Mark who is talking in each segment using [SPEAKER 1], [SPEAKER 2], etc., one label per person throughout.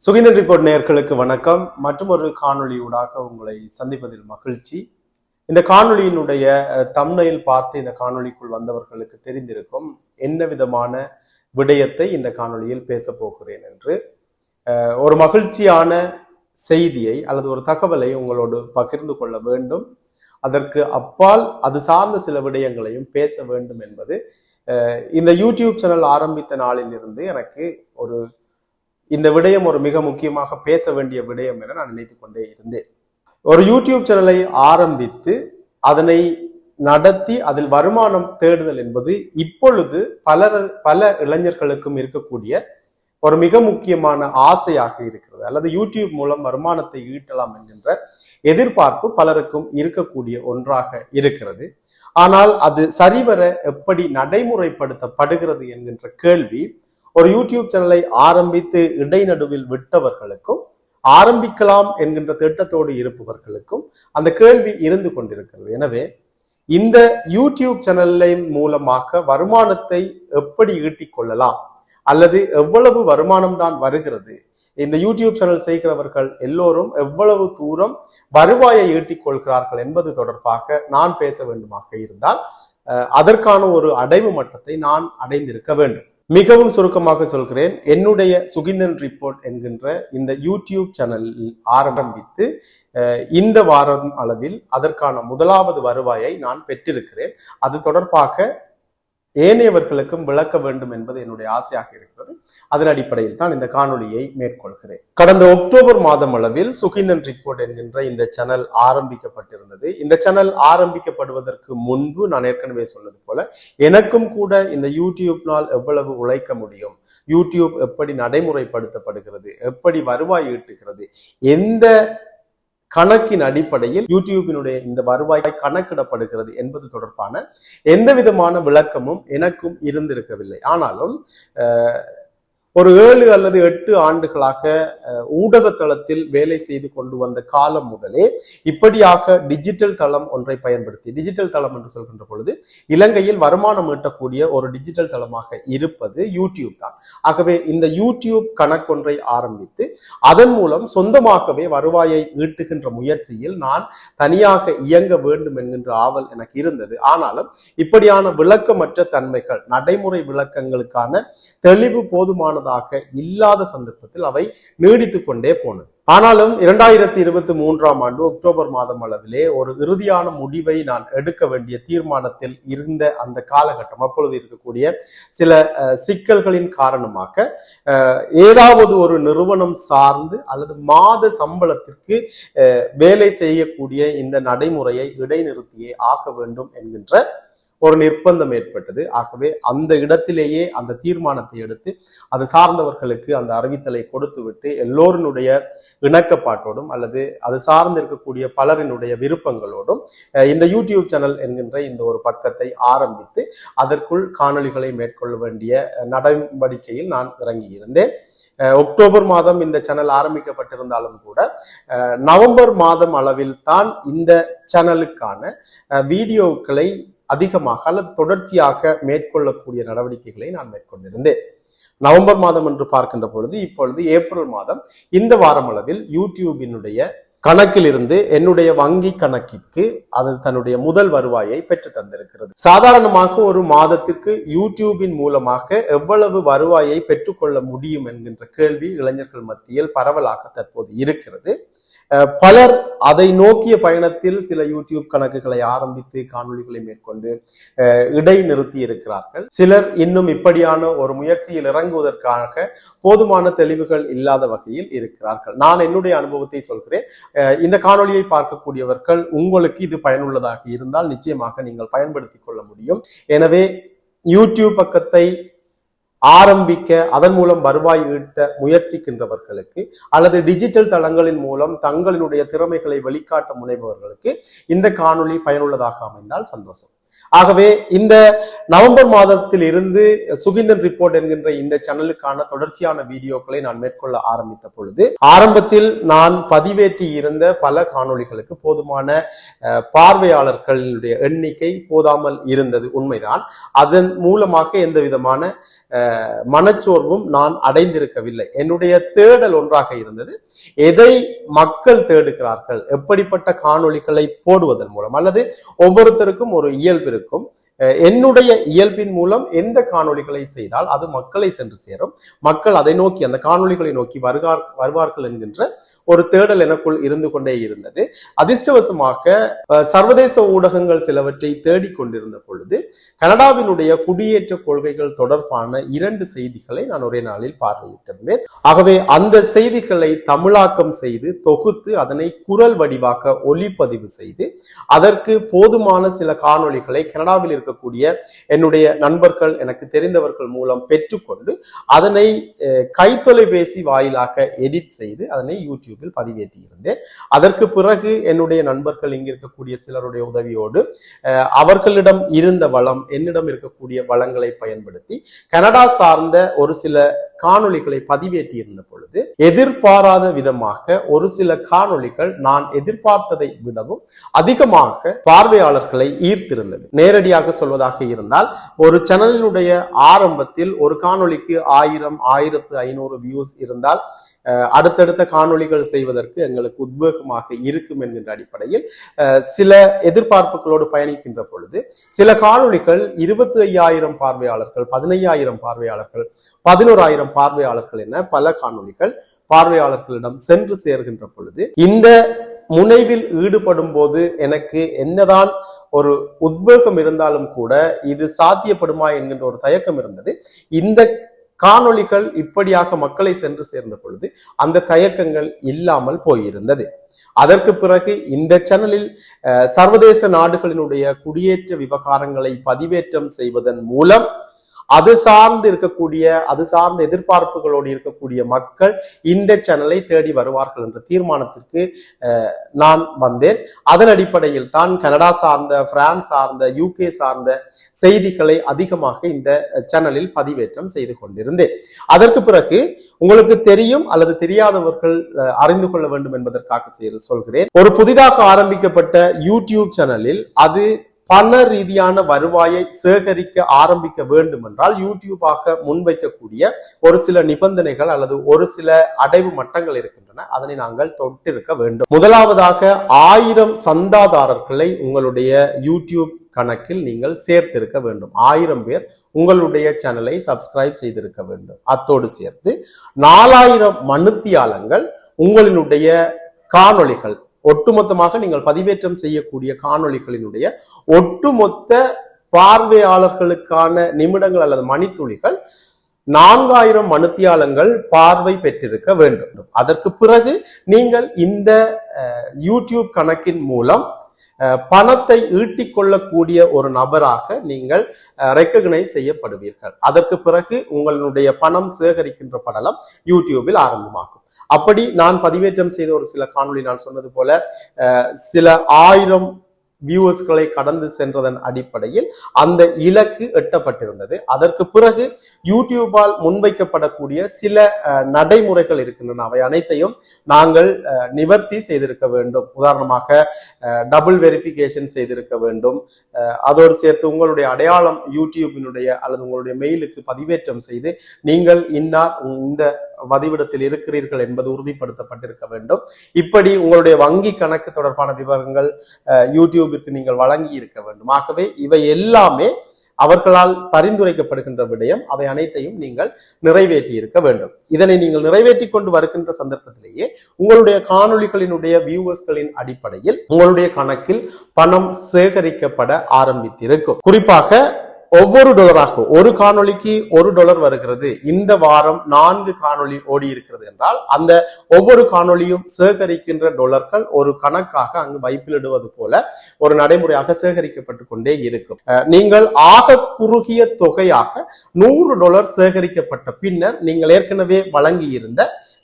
[SPEAKER 1] Suginthan report நேர்களுக்கு வணக்கம். மற்றும் ஒரு காணொளியூடாக உங்களை சந்திப்பதில் மகிழ்ச்சி. இந்த காணொளியினுடைய தம்னையில் பார்த்து இந்த காணொளிக்குள் வந்தவர்களுக்கு தெரிந்திருக்கும் என்ன விதமான விடயத்தை இந்த காணொளியில் பேச போகிறேன் என்று ஒரு மகிழ்ச்சியான செய்தியை அல்லது ஒரு தகவலை உங்களோடு பகிர்ந்து கொள்ள வேண்டும். அதற்கு அப்பால் அது சார்ந்த சில விடயங்களையும் பேச வேண்டும் என்பது இந்த யூடியூப் சேனல் ஆரம்பித்த நாளில் இருந்து எனக்கு ஒரு இந்த விடயம் ஒரு மிக முக்கியமாக பேச வேண்டிய விடயம் என நான் நினைத்துக் கொண்டே இருந்தேன். ஒரு யூடியூப் சேனலை ஆரம்பித்து அதனை நடத்தி அதில் வருமானம் தேடுதல் என்பது இப்பொழுது பலர் பல இளைஞர்களுக்கும் இருக்கக்கூடிய ஒரு மிக முக்கியமான ஆசையாக இருக்கிறது. அல்லது யூடியூப் மூலம் வருமானத்தை ஈட்டலாம் என்கின்ற எதிர்பார்ப்பு பலருக்கும் இருக்கக்கூடிய ஒன்றாக இருக்கிறது. ஆனால் அது சரிவர எப்படி நடைமுறைப்படுத்தப்படுகிறது என்கின்ற கேள்வி ஒரு யூடியூப் சேனலை ஆரம்பித்து இடைநடுவில் விட்டவர்களுக்கும் ஆரம்பிக்கலாம் என்கின்ற திட்டத்தோடு இருப்பவர்களுக்கும் அந்த கேள்வி இருந்து கொண்டிருக்கிறது. எனவே இந்த யூடியூப் சேனலின் மூலமாக வருமானத்தை எப்படி ஈட்டிக் கொள்ளலாம் அல்லது எவ்வளவு வருமானம் தான் வருகிறது? இந்த யூடியூப் சேனல் செய்கிறவர்கள் எல்லோரும் எவ்வளவு தூரம் வருவாயை ஈட்டிக் கொள்கிறார்கள் என்பது தொடர்பாக நான் பேச வேண்டுமாக இருந்தால் அதற்கான ஒரு அடைவு மட்டத்தை நான் அடைந்திருக்க வேண்டும். மிகவும் சுருக்கமாக சொல்கிறேன். என்னுடைய சுகிந்தன் ரிப்போர்ட் என்கின்ற இந்த யூடியூப் சேனல் ஆரம்பித்து இந்த வாரம் அளவில் அதற்கான முதலாவது வருவாயை நான் பெற்றிருக்கிறேன். அது தொடர்பாக ஏனையவர்களுக்கும் விளக்க வேண்டும் என்பது என்னுடைய ஆசையாக இருக்கிறது. அதன் அடிப்படையில் தான் இந்த காணொலியை மேற்கொள்கிறேன். கடந்த அக்டோபர் மாதம் அளவில் சுகிந்தன் ரிப்போர்ட் என்கின்ற இந்த சேனல் ஆரம்பிக்கப்பட்டிருந்தது. இந்த சேனல் ஆரம்பிக்கப்படுவதற்கு முன்பு நான் ஏற்கனவே சொன்னது போல எனக்கும் கூட இந்த யூடியூப்னால் எவ்வளவு உழைக்க முடியும்? யூடியூப் எப்படி நடைமுறைப்படுத்தப்படுகிறது? எப்படி வருவாய் ஈட்டுகிறது? எந்த கணக்கின் அடிப்படையில் யூடியூபினுடைய இந்த வருவாய் கணக்கிடப்படுகிறது என்பது தொடர்பான எந்த விதமான விளக்கமும் எனக்கும் இருந்திருக்கவில்லை. ஆனாலும் ஒரு ஏழு அல்லது எட்டு ஆண்டுகளாக ஊடக தளத்தில் வேலை செய்து கொண்டு வந்த காலம் முதலே இப்படியாக டிஜிட்டல் தளம் ஒன்றை பயன்படுத்தி டிஜிட்டல் தளம் என்று சொல்கின்ற பொழுது இலங்கையில் வருமானம் ஈட்டக்கூடிய ஒரு டிஜிட்டல் தளமாக இருப்பது யூடியூப் தான். ஆகவே இந்த யூடியூப் கணக்கொன்றை ஆரம்பித்து அதன் மூலம் சொந்தமாகவே வருவாயை ஈட்டுகின்ற முயற்சியில் நான் தனியாக இயங்க வேண்டும் என்கின்ற ஆவல் எனக்கு இருந்தது. ஆனாலும் இப்படியான விளக்கமற்ற தன்மைகள் நடைமுறை விளக்கங்களுக்கான தெளிவு போதுமானதாக இல்லாத சந்தர்ப்பத்தில் அவை நீடித்துக் கொண்டே போனது. ஆனாலும் இரண்டாயிரத்தி இருபத்தி மூன்றாம் ஆண்டு அக்டோபர் மாதம் அளவிலே ஒரு இறுதியான முடிவை நான் எடுக்க வேண்டிய தீர்மானத்தில் இருந்த அந்த காலகட்டம் அப்பொழுது இருக்கக்கூடிய சில சிக்கல்களின் காரணமாக அஹ், ஏதாவது ஒரு நிறுவனம் சார்ந்து அல்லது மாத சம்பளத்திற்கு வேலை செய்யக்கூடிய இந்த நடைமுறையை இடைநிறுத்தியே ஆக வேண்டும் என்கின்ற ஒரு நிர்பந்தம் ஏற்பட்டது. ஆகவே அந்த இடத்திலேயே அந்த தீர்மானத்தை எடுத்து அது சார்ந்தவர்களுக்கு அந்த அறிவித்தலை கொடுத்துவிட்டு எல்லோரினுடைய இணக்கப்பாட்டோடும் அல்லது அது சார்ந்து இருக்கக்கூடிய பலரினுடைய விருப்பங்களோடும் இந்த யூடியூப் சேனல் என்கின்ற இந்த ஒரு பக்கத்தை ஆரம்பித்து அதற்குள் காணொளிகளை மேற்கொள்ள வேண்டிய நடவடிக்கையில் நான் இறங்கி இருந்தேன் அக்டோபர் மாதம் இந்த சேனல் ஆரம்பிக்கப்பட்டிருந்தாலும் கூட நவம்பர் மாதம் அளவில் தான் இந்த சேனலுக்கான வீடியோக்களை அதிகமாக அல்லது தொடர்ச்சியாக மேற்கொள்ளக்கூடிய நடவடிக்கைகளை நான் மேற்கொண்டிருந்தேன். நவம்பர் மாதம் என்று பார்க்கின்ற பொழுது இப்பொழுது ஏப்ரல் மாதம் இந்த வாரம் அளவில் யூடியூபினுடைய கணக்கிலிருந்து என்னுடைய வங்கி கணக்கிற்கு அது தன்னுடைய முதல் வருவாயை பெற்று தந்திருக்கிறது. சாதாரணமாக ஒரு மாதத்திற்கு யூடியூபின் மூலமாக எவ்வளவு வருவாயை பெற்றுக்கொள்ள முடியும் என்கின்ற கேள்வி இளைஞர்கள் மத்தியில் பரவலாக தற்போது இருக்கிறது. பலர் அதை நோக்கிய பயணத்தில் சில யூடியூப் கணக்குகளை ஆரம்பித்து காணொளிகளை மேற்கொண்டு இடைநிறுத்தி இருக்கிறார்கள். சிலர் இன்னும் இப்படியான ஒரு முயற்சியில் இறங்குவதற்காக போதுமான தெளிவுகள் இல்லாத வகையில் இருக்கிறார்கள். நான் என்னுடைய அனுபவத்தை சொல்கிறேன். இந்த காணொளியை பார்க்கக்கூடியவர்கள் உங்களுக்கு இது பயனுள்ளதாக இருந்தால் நிச்சயமாக நீங்கள் பயன்படுத்திக் கொள்ள முடியும். எனவே யூடியூப் பக்கத்தை ஆரம்பிக்க அதன் மூலம் வருவாய் ஈட்ட முயற்சிக்கின்றவர்களுக்கு அல்லது டிஜிட்டல் தளங்களின் மூலம் தங்களினுடைய திறமைகளை வெளிக்காட்ட முனைபவர்களுக்கு இந்த காணொளி பயனுள்ளதாக அமைந்தால் சந்தோஷம். ஆகவே இந்த நவம்பர் மாதத்தில் இருந்து சுகிந்தன் ரிப்போர்ட் என்கின்ற இந்த சேனலுக்கான தொடர்ச்சியான வீடியோக்களை நான் மேற்கொள்ள ஆரம்பித்த பொழுது ஆரம்பத்தில் நான் பதிவேற்றி இருந்த பல காணொளிகளுக்கு போதுமான பார்வையாளர்களுடைய எண்ணிக்கை போதாமல் இருந்தது உண்மைதான். அதன் மூலமாக எந்த விதமான மனச்சோர்வும் நான் அடைந்திருக்கவில்லை. என்னுடைய தேடல் ஒன்றாக இருந்தது எதை மக்கள் தேடுகிறார்கள் எப்படிப்பட்ட காணொளிகளை போடுவதன் மூலம் அல்லது ஒவ்வொருத்தருக்கும் ஒரு இயல்பு இருக்கும். என்னுடைய இயல்பின் மூலம் எந்த காணொளிகளை செய்தால் அது மக்களை சென்று சேரும். மக்கள் அதை நோக்கி அந்த காணொளிகளை நோக்கி வருகார் வருவார்கள் என்கின்ற ஒரு தேடல் எனக்குள் இருந்து கொண்டே இருந்தது. அதிர்ஷ்டவசமாக சர்வதேச ஊடகங்கள் சிலவற்றை தேடிக் கொண்டிருந்த பொழுது கனடாவினுடைய குடியேற்ற கொள்கைகள் தொடர்பான இரண்டு செய்திகளை நான் ஒரே நாளில் பார்வையிட்டிருந்தேன். ஆகவே அந்த செய்திகளை தமிழாக்கம் செய்து தொகுத்து அதனை குரல் வடிவாக்க ஒலிப்பதிவு செய்து அதற்கு போதுமான சில காணொளிகளை கனடாவில் இருக்கக்கூடிய என்னுடைய நண்பர்கள் எனக்கு தெரிந்தவர்கள் மூலம் பெற்றுக்கொண்டு அதனை கைத்தொலைபேசி வாயிலாக எடிட் செய்து அதனை யூடியூபில் பதிவேற்றியிருந்தேன். அதற்கு பிறகு என்னுடைய நண்பர்கள் இங்க இருக்கக்கூடிய சிலருடைய உதவியோடு அவர்களிடம் இருந்த வளம் என்னிடம் இருக்கக்கூடிய வளங்களை பயன்படுத்தி கனடா சார்ந்த ஒரு சில காணொளிகளை பதிவேற்றி இருந்த பொழுது எதிர்பாராத விதமாக ஒரு சில காணொளிகள் நான் எதிர்பார்த்ததை விடவும் அதிகமாக பார்வையாளர்களை ஈர்த்திருந்தது. நேரடியாக சொல்வதாக இருந்தால் ஒரு சேனலினுடைய ஆரம்பத்தில் ஒரு காணொளிக்கு ஆயிரம் ஆயிரத்து ஐநூறு வியூஸ் இருந்தால் அடுத்தடுத்த காணொளிகள் செய்வதற்கு எங்களுக்கு உத்வேகமாக இருக்கும் என்கின்ற அடிப்படையில் சில எதிர்பார்ப்புகளோடு பயணிக்கின்ற பொழுது சில காணொளிகள் இருபத்தி ஐயாயிரம் பார்வையாளர்கள் பதினையாயிரம் பார்வையாளர்கள் பதினோராயிரம் பார்வையாளர்கள் என பல காணொளிகள் பார்வையாளர்களிடம் சென்று சேர்கின்ற பொழுது இந்த முனைவில் ஈடுபடும் போது எனக்கு என்னதான் ஒரு உத்வேகம் இருந்தாலும் கூட இது சாத்தியப்படுமா என்கின்ற ஒரு தயக்கம் இருந்தது. இந்த காணொளிகள் இப்படியாக மக்களை சென்று சேர்ந்த பொழுது அந்த தயக்கங்கள் இல்லாமல் போயிருந்தது. அதற்கு பிறகு இந்த சேனலில் அஹ், சர்வதேச நாடுகளினுடைய குடியேற்ற விவகாரங்களை பதிவேற்றம் செய்வதன் மூலம் அது சார்ந்து இருக்கக்கூடிய அது சார்ந்த எதிர்பார்ப்புகளோடு இருக்கக்கூடிய மக்கள் இந்த சேனலை தேடி வருவார்கள் என்ற தீர்மானத்திற்கு நான் வந்தேன். அதன் அடிப்படையில் தான் கனடா சார்ந்த பிரான்ஸ் சார்ந்த யூகே சார்ந்த செய்திகளை அதிகமாக இந்த சேனலில் பதிவேற்றம் செய்து கொண்டிருந்தேன். அதற்கு பிறகு உங்களுக்கு தெரியும் அல்லது தெரியாதவர்கள் அஹ், அறிந்து கொள்ள வேண்டும் என்பதற்காக செய்து சொல்கிறேன். ஒரு புதிதாக ஆரம்பிக்கப்பட்ட யூடியூப் சேனலில் அது பல ரீதியான வருவாயை சேகரிக்க ஆரம்பிக்க வேண்டும் என்றால் யூடியூபாக முன்வைக்கக்கூடிய ஒரு சில நிபந்தனைகள் அல்லது ஒரு சில அடைவு மட்டங்கள் இருக்கின்றன. அதனை நாங்கள் தொட்டிருக்க வேண்டும். முதலாவதாக ஆயிரம் சந்தாதாரர்களை உங்களுடைய யூடியூப் கணக்கில் நீங்கள் சேர்த்திருக்க வேண்டும். ஆயிரம் பேர் உங்களுடைய சேனலை சப்ஸ்கிரைப் செய்திருக்க வேண்டும். அத்தோடு சேர்த்து நாலாயிரம் மனுத்தியாளங்கள் உங்களினுடைய காணொளிகள் ஒட்டுமொத்தமாக நீங்கள் பதிவேற்றம் செய்யக்கூடிய காணொளிகளினுடைய ஒட்டுமொத்த பார்வையாளர்களுக்கான நிமிடங்கள் அல்லது மணித்துளிகள் நான்காயிரம் மனுத்தியாளங்கள் பார்வை பெற்றிருக்க வேண்டும். அதற்கு பிறகு நீங்கள் இந்த அஹ், யூடியூப் கணக்கின் மூலம் பணத்தை ஈட்டிக் கொள்ளக்கூடிய ஒரு நபராக நீங்கள் ரெக்கக்னைஸ் செய்யப்படுவீர்கள். அதற்கு பிறகு உங்களுடைய பணம் சேகரிக்கின்ற படலம் யூடியூபில் ஆரம்பமாகும். அப்படி நான் பதிவேற்றம் செய்த ஒரு சில காணொளி நான் சொன்னது போல சில ஆயிரம் வியூவர்ஸ்களை கடந்து சென்றதன் அடிப்படையில் அந்த இலக்கு எட்டப்பட்டிருந்தது. அதற்கு பிறகு யூடியூபால் முன்வைக்கப்படக்கூடிய சில நடைமுறைகள் இருக்கின்றன. அவை அனைத்தையும் நாங்கள் நிவர்த்தி செய்திருக்க வேண்டும். உதாரணமாக டபுள் வெரிஃபிகேஷன் செய்திருக்க வேண்டும். அதோடு சேர்த்து உங்களுடைய அடையாளம் யூடியூபினுடைய அல்லது உங்களுடைய மெயிலுக்கு பதிவேற்றம் செய்து நீங்கள் இன்னார் இந்த வதிவிடத்தில் இருக்கிறீர்கள் என்பது உறுதிப்படுத்தப்பட்டிருக்க வேண்டும். இப்படி உங்களுடைய வங்கி கணக்கு தொடர்பான விவரங்கள் யூடியூபிற்கு நீங்கள் வழங்கி இருக்க வேண்டும். ஆகவே இவை எல்லாமே அவர்களால் பரிந்துரைக்கப்படுகின்ற விடயம். அவை அனைத்தையும் நீங்கள் நிறைவேற்றி இருக்க வேண்டும். இதனை நீங்கள் நிறைவேற்றி கொண்டு வருகின்ற சந்தர்ப்பத்திலேயே உங்களுடைய காணொளிகளினுடைய வியூவர்ஸ்களின் அடிப்படையில் உங்களுடைய கணக்கில் பணம் சேகரிக்கப்பட ஆரம்பித்திருக்கும். குறிப்பாக ஒவ்வொரு டாலராக ஒரு காணொளிக்கு ஒரு டாலர் வருகிறது. இந்த வாரம் நான்கு காணொளி ஓடி இருக்கிறது என்றால் அந்த ஒவ்வொரு காணொளியும் சேகரிக்கின்ற டாலர்கள் ஒரு கணக்காக அங்கு வைப்பிலிடுவது போல ஒரு நடைமுறையாக சேகரிக்கப்பட்டு கொண்டே இருக்கும். நீங்கள் ஆக குறுகிய தொகையாக நூறு டாலர் சேகரிக்கப்பட்ட பின்னர் நீங்கள் ஏற்கனவே வழங்கி இருந்த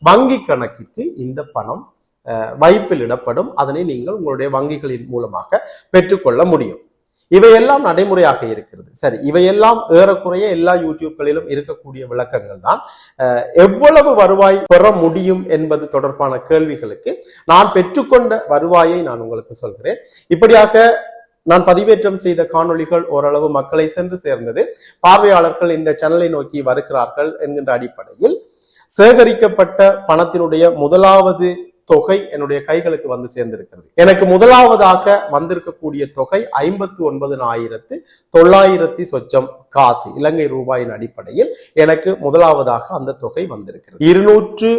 [SPEAKER 1] வங்கி கணக்கிற்கு இந்த பணம் வைப்பில் இடப்படும். அதனை நீங்கள் உங்களுடைய வங்கிகளின் மூலமாக பெற்றுக்கொள்ள முடியும். இவையெல்லாம் நடைமுறையாக இருக்கிறது. சரி இவையெல்லாம் ஏறக்குறைய எல்லா யூடியூப்களிலும் இருக்கக்கூடிய விளக்கங்கள் தான். எவ்வளவு வருவாய் பெற முடியும் என்பது தொடர்பான கேள்விகளுக்கு நான் பெற்றுக்கொண்ட வருவாயை நான் உங்களுக்கு சொல்கிறேன். இப்படியாக நான் பதிவேற்றம் செய்த காணொளிகள் ஓரளவு மக்களை சென்று சேர்ந்தது. பார்வையாளர்கள் இந்த சேனலை நோக்கி வருகிறார்கள் என்கின்ற அடிப்படையில் சேகரிக்கப்பட்ட பணத்தினுடைய முதலாவது தொகை என்னுடைய கைகளுக்கு வந்து சேர்ந்திருக்கிறது. எனக்கு முதலாவதாக வந்திருக்கக்கூடிய தொகை ஐம்பத்தி ஆயிரத்து தொள்ளாயிரத்தி சொச்சம் காசு இலங்கை ரூபாயின் அடிப்படையில் எனக்கு முதலாவதாக அந்த தொகை வந்திருக்கிறது. இருநூற்று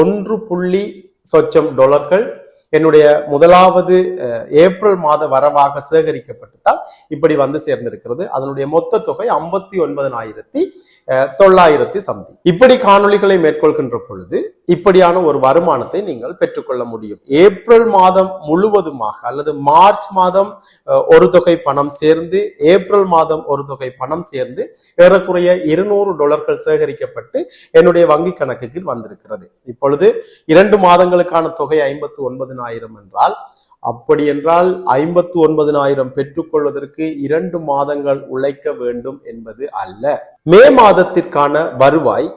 [SPEAKER 1] ஒன்று புள்ளி சொச்சம் டொலர்கள் என்னுடைய முதலாவது ஏப்ரல் மாத வரவாக சேகரிக்கப்பட்டுதான் இப்படி வந்து சேர்ந்திருக்கிறது. அதனுடைய மொத்த தொகை ஐம்பத்தி ஒன்பதனாயிரத்தி தொள்ளாயிரத்தி சம்தி. இப்படி காணொளிகளை மேற்கொள்கின்ற பொழுது இப்படியான ஒரு வருமானத்தை நீங்கள் பெற்றுக்கொள்ள முடியும். ஏப்ரல் மாதம் முழுவதுமாக அல்லது மார்ச் மாதம் ஒரு தொகை பணம் சேர்ந்து ஏப்ரல் மாதம் ஒரு தொகை பணம் சேர்ந்து ஏறக்குறைய இருநூறு டாலர்கள் சேகரிக்கப்பட்டு என்னுடைய வங்கி கணக்குக்கு வந்திருக்கிறது. இப்பொழுது இரண்டு மாதங்களுக்கான தொகை ஐம்பத்து ஒன்பதினாயிரம் என்றால் அப்படி என்றால் ஐம்பத்து ஒன்பதினாயிரம் பெற்றுக்கொள்வதற்கு இரண்டு மாதங்கள் உழைக்க வேண்டும் என்பது அல்ல. மே மாதத்திற்கான வருவாய்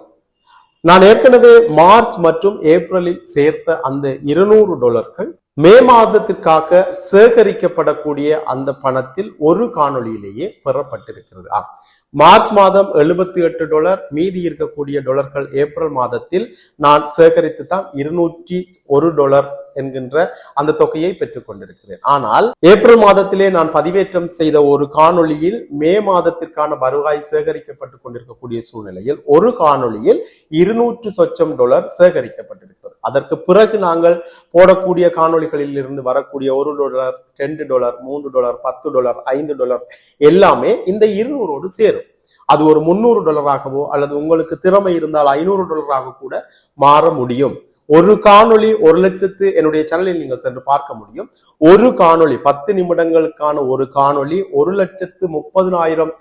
[SPEAKER 1] நான் ஏற்கனவே மார்ச் மற்றும் ஏப்ரலில் சேர்த்த அந்த இருநூறு டாலர்கள் மே மாதத்திற்காக சேகரிக்கப்படக்கூடிய அந்த பணத்தில் ஒரு காணொளியிலேயே பெறப்பட்டிருக்கிறது. ஆம். மார்ச் மாதம் எழுபத்தி எட்டு டாலர் மீதி இருக்கக்கூடிய டாலர்கள் ஏப்ரல் மாதத்தில் நான் சேகரித்து தான் இருநூற்றி ஒரு டாலர் என்கின்ற அந்த தொகையை பெற்றுக் கொண்டிருக்கிறேன். ஆனால் ஏப்ரல் மாதத்திலே நான் பதிவேற்றம் செய்த ஒரு காணொளியில் மே மாதத்திற்கான வருவாய் சேகரிக்கப்பட்டுக் கொண்டிருக்கக்கூடிய சூழ்நிலையில் ஒரு காணொளியில் இருநூற்று சொச்சம் டாலர் சேகரிக்கப்பட்டிருக்கிறது. அதற்கு பிறகு நாங்கள் போடக்கூடிய காணொளிகளில் இருந்து வரக்கூடிய ஒரு டாலர் ரெண்டு டாலர் மூன்று டாலர் பத்து டாலர் ஐந்து டாலர் எல்லாமே இந்த இருநூறோடு சேரும். அது ஒரு முன்னூறு டாலராகவோ அல்லது உங்களுக்கு திறமை இருந்தால் ஐநூறு டாலராக கூட மாற முடியும். ஒரு காணொளி ஒரு லட்சத்து என்னுடைய சேனலில் நீங்கள் சென்று பார்க்க முடியும். ஒரு காணொளி பத்து நிமிடங்களுக்கான ஒரு காணொளி ஒரு லட்சத்து முப்பதினாயிரம்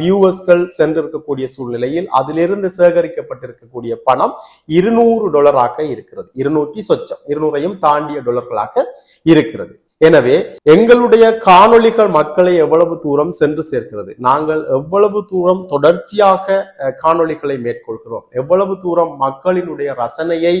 [SPEAKER 1] வியூவர்ஸ்கள் சென்றிருக்கக்கூடிய சூழ்நிலையில் அதிலிருந்து சேகரிக்கப்பட்டிருக்கக்கூடிய பணம் இருநூறு டாலராக இருக்கிறது. இருநூற்றி சொச்சம். இருநூறையும் தாண்டிய டாலர்களாக இருக்கிறது. எனவே எங்களுடைய காணொளிகள் மக்களை எவ்வளவு தூரம் சென்று சேர்க்கிறது? நாங்கள் எவ்வளவு தூரம் தொடர்ச்சியாக காணொளிகளை மேற்கொள்கிறோம்? எவ்வளவு தூரம் மக்களினுடைய ரசனையை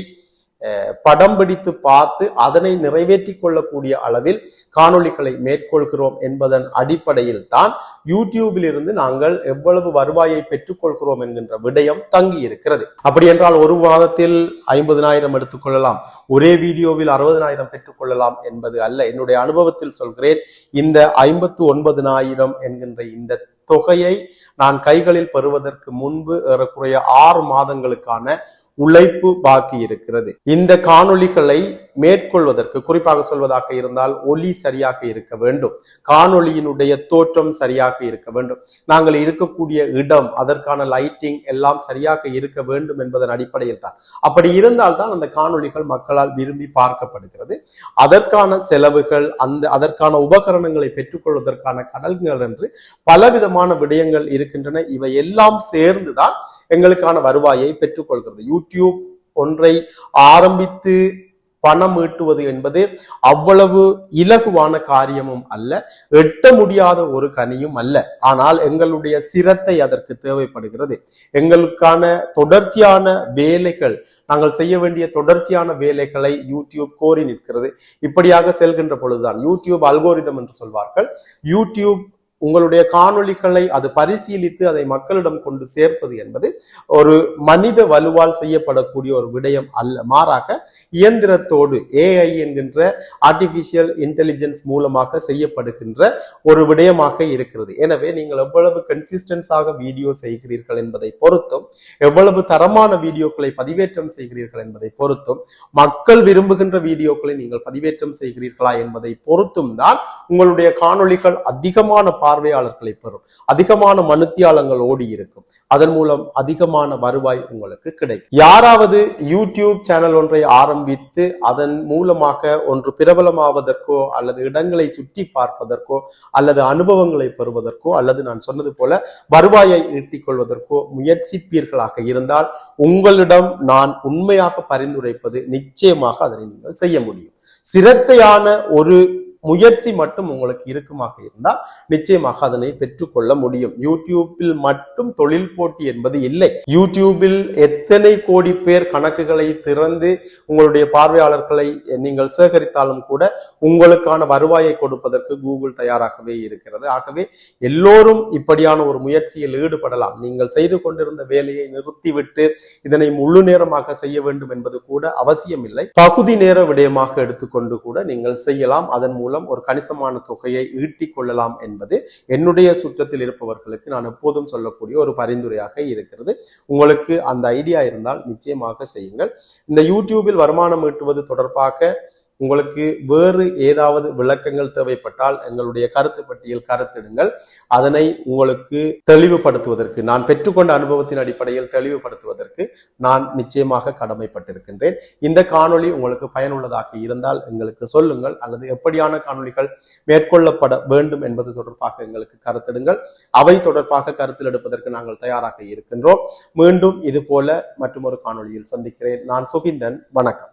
[SPEAKER 1] படம் பிடித்து பார்த்து அதனை நிறைவேற்றி கொள்ளக்கூடிய அளவில் காணொளிகளை மேற்கொள்கிறோம் என்பதன் அடிப்படையில் தான் யூடியூபில் இருந்து நாங்கள் எவ்வளவு வருவாயை பெற்றுக்கொள்கிறோம் என்கின்ற விடயம் தங்கி இருக்கிறது. அப்படி என்றால் ஒரு மாதத்தில் ஐம்பதினாயிரம் எடுத்துக்கொள்ளலாம். ஒரே வீடியோவில் அறுபதினாயிரம் பெற்றுக்கொள்ளலாம் என்பது அல்ல. என்னுடைய அனுபவத்தில் சொல்கிறேன் இந்த ஐம்பத்து ஒன்பதினாயிரம் என்கின்ற இந்த தொகையை நான் கைகளில் பெறுவதற்கு முன்பு ஏறக்குறைய ஆறு மாதங்களுக்கான உழைப்பு பாக்கி இருக்கிறது இந்த காணொளிகளை மேற்கொள்வதற்கு குறிப்பாக சொல்வதாக இருந்தால் ஒலி சரியாக இருக்க வேண்டும். காணொளியினுடைய தோற்றம் சரியாக இருக்க வேண்டும். நாங்கள் இருக்கக்கூடிய இடம் அதற்கான லைட்டிங் எல்லாம் சரியாக இருக்க வேண்டும் என்பதன் அடிப்படையில் தான். அப்படி இருந்தால் தான் அந்த காணொளிகள் மக்களால் விரும்பி பார்க்கப்படுகிறது. அதற்கான செலவுகள் அந்த அதற்கான உபகரணங்களை பெற்றுக்கொள்வதற்கான கடல்கள் என்று பலவிதமான விடயங்கள் இருக்கின்றன. இவை எல்லாம் சேர்ந்துதான் எங்களுக்கான வருவாயை பெற்றுக்கொள்கிறது. யூடியூப் ஒன்றை ஆரம்பித்து பணம் ஈட்டுவது என்பது அவ்வளவு இலகுவான காரியமும் அல்ல எட்ட முடியாத ஒரு கனியும் அல்ல. ஆனால் எங்களுடைய சிரத்தை அதற்கு தேவைப்படுகிறது. எங்களுக்கான தொடர்ச்சியான வேலைகள் நாங்கள் செய்ய வேண்டிய தொடர்ச்சியான வேலைகளை யூடியூப் கோரி நிற்கிறது. இப்படியாக செல்கின்ற பொழுதுதான் யூடியூப் அல்கோரிதம் என்று சொல்வார்கள். யூடியூப் உங்களுடைய காணொளிகளை அது பரிசீலித்து அதை மக்களிடம் கொண்டு சேர்ப்பது என்பது ஒரு மனித வலுவால் செய்யப்படக்கூடிய ஒரு விடயம் அல்ல. மாறாக இயந்திரத்தோடு ஏஐ என்கின்ற ஆர்டிபிஷியல் இன்டெலிஜென்ஸ் மூலமாக செய்யப்படுகின்ற ஒரு விடயமாக இருக்கிறது. எனவே நீங்கள் எவ்வளவு கன்சிஸ்டன்ஸாக வீடியோ செய்கிறீர்கள் என்பதை பொறுத்தும் எவ்வளவு தரமான வீடியோக்களை பதிவேற்றம் செய்கிறீர்கள் என்பதை பொறுத்தும் மக்கள் விரும்புகின்ற வீடியோக்களை நீங்கள் பதிவேற்றம் செய்கிறீர்களா என்பதை பொறுத்தும் தான் உங்களுடைய காணொளிகள் அதிகமான பார்வையாளர்களை பெறும். அதிகமான மனுத்தியாளங்கள் ஓடி இருக்கும். அதன் மூலம் அதிகமான வருவாய் உங்களுக்கு கிடைக்கும். யாராவது யூடியூப் சேனல் ஒன்றை ஆரம்பித்து அதன் மூலமாக ஒன்று பிரபலமாவதற்கோ அல்லது இடங்களை சுற்றி பார்ப்பதற்கோ அல்லது அனுபவங்களை பெறுவதற்கோ அல்லது நான் சொன்னது போல வருவாயை ஈட்டிக் கொள்வதற்கோ முயற்சிப்பீர்களாக இருந்தால் உங்களிடம் நான் உண்மையாக பரிந்துரைப்பது நிச்சயமாக அதனை நீங்கள் செய்ய முடியும். சிரத்தையான ஒரு முயற்சி மட்டும் உங்களுக்கு இருக்குமாக இருந்தால் நிச்சயமாக அதனை பெற்றுக்கொள்ள முடியும். யூடியூப்பில் மட்டும் தொழில் போட்டி என்பது இல்லை. யூடியூபில் எத்தனை கோடி பேர் கணக்குகளை திறந்து உங்களுடைய பார்வையாளர்களை நீங்கள் சேகரித்தாலும் கூட உங்களுக்கான வருவாயை கொடுப்பதற்கு கூகுள் தயாராகவே இருக்கிறது. ஆகவே எல்லோரும் இப்படியான ஒரு முயற்சியில் ஈடுபடலாம். நீங்கள் செய்து கொண்டிருந்த வேலையை நிறுத்திவிட்டு இதனை முழு நேரமாக செய்ய வேண்டும் என்பது கூட அவசியம் இல்லை பகுதி நேர விடயமாக எடுத்துக்கொண்டு கூட நீங்கள் செய்யலாம். அதன் மூலம் ஒரு கணிசமான தொகையை ஈட்டிக் கொள்ளலாம் என்பது என்னுடைய சுற்றத்தில் இருப்பவர்களுக்கு நான் எப்போதும் சொல்லக்கூடிய ஒரு பரிந்துரையாக இருக்கிறது. உங்களுக்கு அந்த ஐடியா இருந்தால் நிச்சயமாக செய்யுங்கள். இந்த யூடியூபில் வருமானம் ஈட்டுவது தொடர்பாக உங்களுக்கு வேறு ஏதாவது விளக்கங்கள் தேவைப்பட்டால் எங்களுடைய கருத்து பட்டியல் கருத்திடுங்கள். அதனை உங்களுக்கு தெளிவுபடுத்துவதற்கு நான் பெற்றுக்கொண்ட அனுபவத்தின் அடிப்படையில் தெளிவுபடுத்துவதற்கு நான் நிச்சயமாக கடமைப்பட்டிருக்கின்றேன். இந்த காணொளி உங்களுக்கு பயனுள்ளதாக இருந்தால் எங்களுக்கு சொல்லுங்கள் அல்லது எப்படியான காணொளிகள் மேற்கொள்ளப்பட வேண்டும் என்பது தொடர்பாக எங்களுக்கு கருத்திடுங்கள். அவை தொடர்பாக கருத்தில் எடுப்பதற்கு நாங்கள் தயாராக இருக்கின்றோம். மீண்டும் இது போல மற்றும் ஒரு காணொளியில் சந்திக்கிறேன். நான் சுகிந்தன். வணக்கம்.